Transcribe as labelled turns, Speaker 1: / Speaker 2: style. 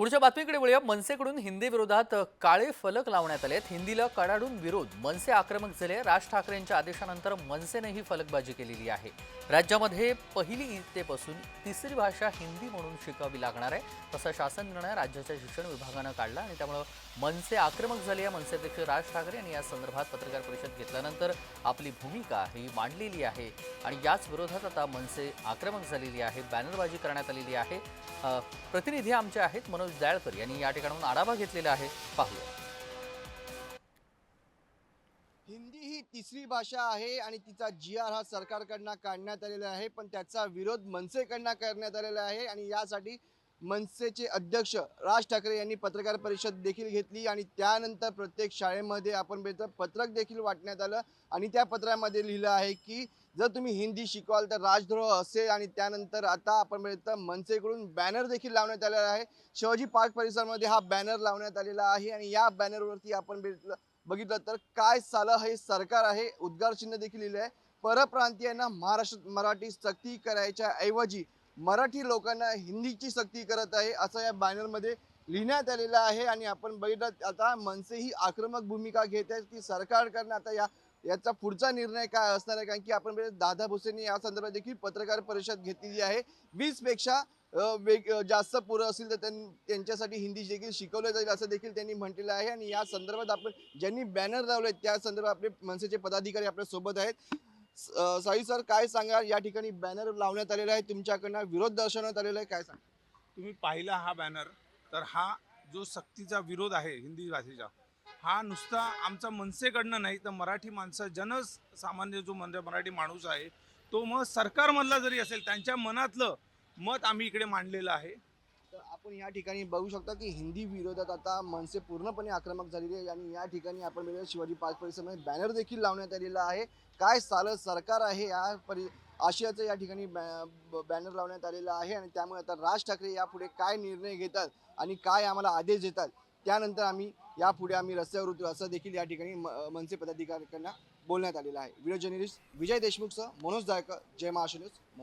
Speaker 1: पुढच्या बातमीकडे वळूया. मनसेकडून हिंदी विरोधात काळे फलक लावण्यात आले आहेत हिंदीला कडाडून विरोध. मनसे आक्रमक झाले. राज ठाकरेंच्या आदेशानंतर मनसेने ही फलकबाजी केलेली आहे. राज्यामध्ये पहिली इयत्तेपासून तिसरी भाषा हिंदी म्हणून शिकावी लागणार आहे. तसा शासन निर्णय राज्याच्या शिक्षण विभागानं काढला आणि त्यामुळं मनसे आक्रमक झाले. या मनसे अध्यक्ष राज ठाकरे यांनी या संदर्भात पत्रकार परिषद घेतल्यानंतर आपली भूमिका ही मांडलेली आहे. आणि याच विरोधात आता मनसे आक्रमक झालेली आहे. बॅनरबाजी करण्यात आलेली आहे. प्रतिनिधी आमचे आहेत. मनोज जाळकर यांनी या ठिकाणाहून आढावा घेतलेला आहे. पाहूया.
Speaker 2: हिंदी ही तिसरी भाषा आहे आणि तिचा जी आर हा सरकारकडनं काढण्यात आलेला आहे पण त्याचा विरोध मनसेकडनं करण्यात आलेला आहे आणि यासाठी मनसेचे अध्यक्ष राज ठाकरे यांनी पत्रकार परिषद देखील घेतली आणि त्यानंतर प्रत्येक शाळेमध्ये आपण बघितलं पत्रक देखील वाटण्यात आलं. आणि त्या पत्रामध्ये लिहिलं आहे की जर तुम्ही हिंदी शिकवाल तर राजद्रोह असेल आणि त्यानंतर आता आपण बघितलं मनसेकडून बॅनर देखील लावण्यात आलेला आहे. शिवाजी पार्क परिसरामध्ये हा बॅनर लावण्यात आलेला आहे आणि या बॅनरवरती आपण बघितलं बघितलं तर काय सालं हे सरकार आहे उद्गार चिन्ह देखील लिहिलं आहे परप्रांतीयांना महाराष्ट्रात मराठी सक्ती करायच्या ऐवजी मराठी लोकांना हिंदीची सक्ती करत आहे असं या बॅनरमध्ये लिहिण्यात आलेलं आहे. आणि आपण बघितलं आता मनसे ही आक्रमक भूमिका घेत आहे की सरकारकडनं आता या याचा पुढचा निर्णय काय असणार आहे? कारण की आपण दादा भुसेंनी या संदर्भात देखील पत्रकार परिषद घेतलेली आहे. वीसपेक्षा वेग जास्त पुरं असतील तर त्यांच्यासाठी हिंदी देखील शिकवलं जाईल असं देखील त्यांनी म्हटलेलं आहे. आणि या संदर्भात आपण ज्यांनी बॅनर लावले त्या संदर्भात आपले मनसेचे पदाधिकारी आपल्यासोबत आहेत. साई सर काय सांगा या ठिकाणी बॅनर लावण्यात आलेला आहे. तुमच्याकडनं विरोध दर्शवण्यात आलेला आहे. काय सांगा
Speaker 3: तुम्ही पाहिला हा बॅनर तर हा जो सक्तीचा विरोध आहे हिंदी भाषेचा हा नुसता आमचा मनसेकडनं नाही तर मराठी माणसं जनसामान्य जो म्हणजे मराठी माणूस आहे तो मग सरकारमधला जरी असेल त्यांच्या मनातलं मत आम्ही इकडे मांडलेलं आहे.
Speaker 2: तर आपण या ठिकाणी बघू शकता की हिंदी विरोधात आता मनसे पूर्णपणे आक्रमक झालेली आहे आणि या ठिकाणी आपण बघूया शिवाजी पार्क परिसरामध्ये बॅनर देखील लावण्यात आलेला आहे. काय सालं सरकार आहे या परि आशियाचं या ठिकाणी बॅनर लावण्यात आलेला आहे आणि त्यामुळे आता राज ठाकरे यापुढे काय निर्णय घेतात आणि काय आम्हाला आदेश देतात त्यानंतर आम्ही यापुढे आम्ही रस्त्यावर उतरू असं देखील या ठिकाणी मनसे पदाधिकाऱ्यांना बोलण्यात आलेलं आहे. व्हिडिओ जर्नलिस्ट विजय देशमुखचं मनोज दायकर जय महाराष्ट्र न्यूज